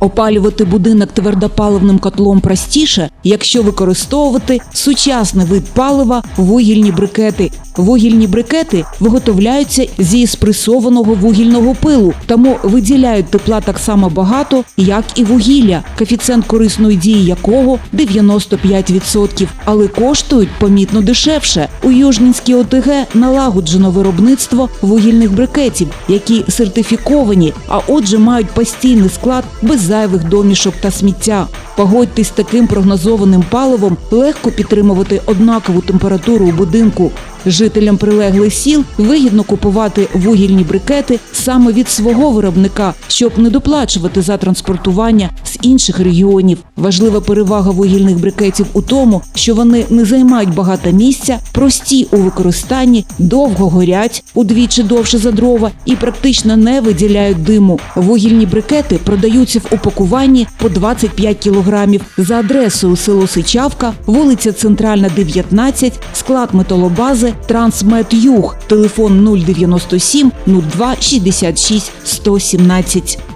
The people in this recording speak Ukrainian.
Опалювати будинок твердопаливним котлом простіше, якщо використовувати сучасний вид палива вугільні брикети. Вугільні брикети виготовляються зі спресованого вугільного пилу, тому виділяють тепла так само багато, як і вугілля, коефіцієнт корисної дії якого 95%, але коштують помітно дешевше. У Южнінській ОТГ налагоджено виробництво вугільних брикетів, які сертифіковані, а отже мають постійний склад без зайвих домішок та сміття. Погодьтесь таким прогнозованим паливом легко підтримувати однакову температуру у будинку. Жителям прилеглих сіл вигідно купувати вугільні брикети саме від свого виробника, щоб не доплачувати за транспортування з інших регіонів. Важлива перевага вугільних брикетів у тому, що вони не займають багато місця, прості у використанні, довго горять удвічі довше за дрова і практично не виділяють диму. Вугільні брикети продаються в упакуванні по 25 кілограмів за адресою село Сичавка, вулиця Центральна, 19, склад металобази Трансмет Юг, телефон 097 02 66 117.